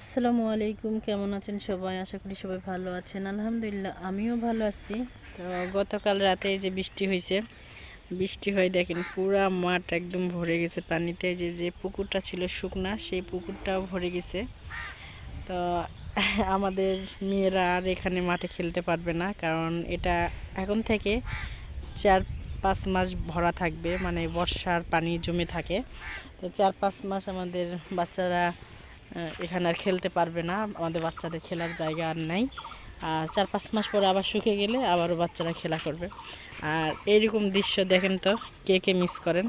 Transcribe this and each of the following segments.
আসসালামু আলাইকুম, কেমন আছেন সবাই? আশা করি সবাই ভালো আছেন। আলহামদুলিল্লাহ, আমিও ভালো আছি। তো গতকাল রাতে যে বৃষ্টি হয়েছে বৃষ্টি হয়ে দেখেন, পুরা মাঠ একদম ভরে গেছে পানিতে। যে যে পুকুরটা ছিল শুকনা, সেই পুকুরটাও ভরে গেছে। তো আমাদের মেয়েরা আর এখানে মাঠে খেলতে পারবে না, কারণ এটা এখন থেকে চার পাঁচ মাস ভরা থাকবে মানে বর্ষার পানি জমে থাকে। তো চার পাঁচ মাস আমাদের বাচ্চারা এখানে আর খেলতে পারবে না। আমাদের বাচ্চাদের খেলার জায়গা আর নাই। আর চার পাঁচ মাস পরে আবার শুকিয়ে গেলে আবারও বাচ্চারা খেলা করবে। আর এইরকম দৃশ্য দেখেন তো, কে কে মিস করেন?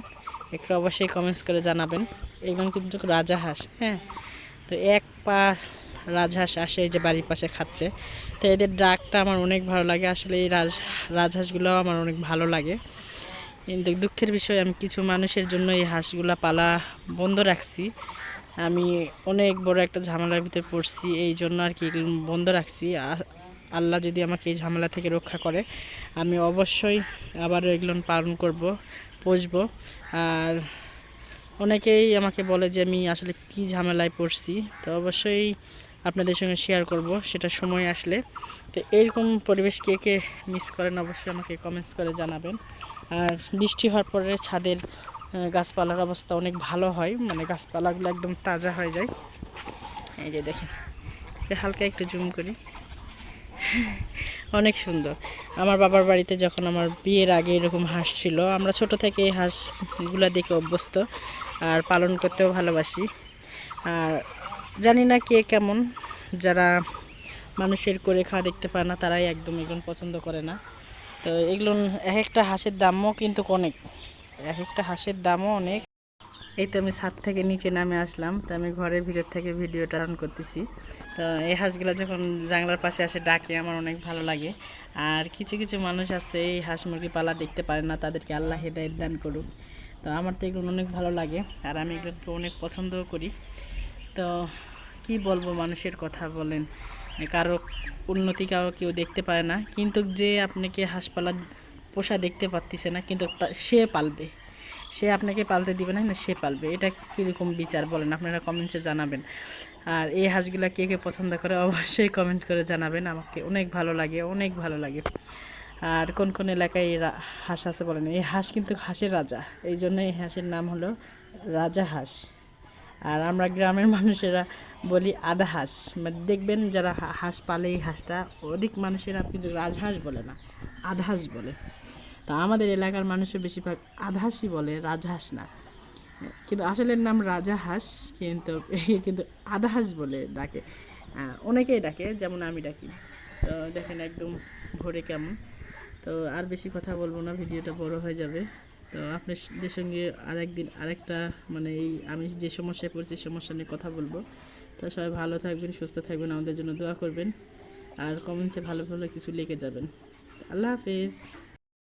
একটু অবশ্যই কমেন্টস করে জানাবেন। এগুলো কিন্তু রাজাহাঁস হ্যাঁ? তো এক পা রাজহাঁস আসে এই যে বাড়ির পাশে খাচ্ছে। তো এদের ডাকটা আমার অনেক ভালো লাগে। আসলে এই রাজ রাজহাঁসগুলো আমার অনেক ভালো লাগে। কিন্তু দুঃখের বিষয়, আমি কিছু মানুষের জন্য এই হাঁসগুলা পালা বন্ধ রাখছি। আমি অনেক বড় একটা ঝামেলার ভিতরে পড়ছি, এই জন্য আর কি এগুলো বন্ধ রাখছি। আর আল্লাহ যদি আমাকে এই ঝামেলা থেকে রক্ষা করে, আমি অবশ্যই আবারও এগুলো পালন করব, পুষবো। আর অনেকেই আমাকে বলে যে, আমি আসলে কি ঝামেলায় পড়ছি, তো অবশ্যই আপনাদের সঙ্গে শেয়ার করব, সেটা সময় আসলে। তো এরকম পরিবেশ কে কে মিস করেন, অবশ্যই আমাকে কমেন্টস করে জানাবেন। আর বৃষ্টি হওয়ার পরে ছাদের গাছপালার অবস্থা অনেক ভালো হয় মানে গাছপালাগুলো একদম তাজা হয়ে যায়। এই যে দেখেন হালকা একটু জুম করি। অনেক সুন্দর। আমার বাবার বাড়িতে যখন আমার বিয়ের আগে এরকম হাঁস ছিল, আমরা ছোট থেকে এই হাঁসগুলো দেখে অভ্যস্ত আর পালন করতেও ভালোবাসি। আর জানি না কে কেমন, যারা মানুষের করে খাওয়া দেখতে পায় না, তারাই একদম এগুলো পছন্দ করে না। তো এগুলো, এক একটা হাঁসের দামও কিন্তু অনেক। এক একটা হাঁসের দামও অনেক। এই তো আমি ছাদ থেকে নিচে নামে আসলাম। তো আমি ঘরের ভিতর থেকে ভিডিওটা অন করতেছি। তো এই হাঁসগুলো যখন জানলার পাশে আসে, ডাকে, আমার অনেক ভালো লাগে। আর কিছু কিছু মানুষ আছে, এই হাঁস মুরগি পালা দেখতে পারে না, তাদেরকে আল্লাহ হেদায়ত দান করুক। তো আমার তো এগুলো অনেক ভালো লাগে, আর আমি এগুলোকে অনেক পছন্দও করি। তো কি বলব মানুষের কথা বলেন? কারও উন্নতি কারও কেউ দেখতে পারে না। কিন্তু যে আপনাকে হাঁসপালা পোষা দেখতে পারতেছে না, কিন্তু সে পালবে। সে আপনাকে পালতে দিবে না সে পালবে। এটা কীরকম বিচার বলেন? আপনারা কমেন্টসে জানাবেন। আর এই হাঁসগুলা কে কে পছন্দ করে, অবশ্যই কমেন্ট করে জানাবেন। আমাকে অনেক ভালো লাগে, অনেক ভালো লাগে। আর কোন কোন এলাকায় এই হাঁস আছে বলেন? এই হাঁস কিন্তু হাঁসের রাজা। এই জন্য এই হাঁসের নাম হলো রাজা হাঁস। আর আমরা গ্রামের মানুষেরা বলি আধা হাঁস। মানে দেখবেন যারা হাঁস পালে এই হাঁসটা, অধিক মানুষেরা কিন্তু রাজহাঁস বলে না আধা হাঁস বলে। তো আমাদের এলাকার মানুষের বেশিরভাগ আধাসই বলে, রাজহাঁস না। কিন্তু আসলের নাম রাজা হাঁস কিন্তু কিন্তু আধা হাঁস বলে ডাকে। অনেকেই ডাকে, যেমন আমি ডাকি। তো দেখেন একদম ভোরে কেমন। তো আর বেশি কথা বলব না, ভিডিওটা বড় হয়ে যাবে। তো আপনাদের সঙ্গে আর আরেকদিন আরেকটা মানে এই আমি যে সমস্যায় পড়ছি সমস্যা নিয়ে কথা বলব। তো সবাই ভালো থাকবেন, সুস্থ থাকবেন, আমাদের জন্য দোয়া করবেন। আর কমেন্টসে ভালো ভালো কিছু লিখে যাবেন। আল্লাহ হাফেজ।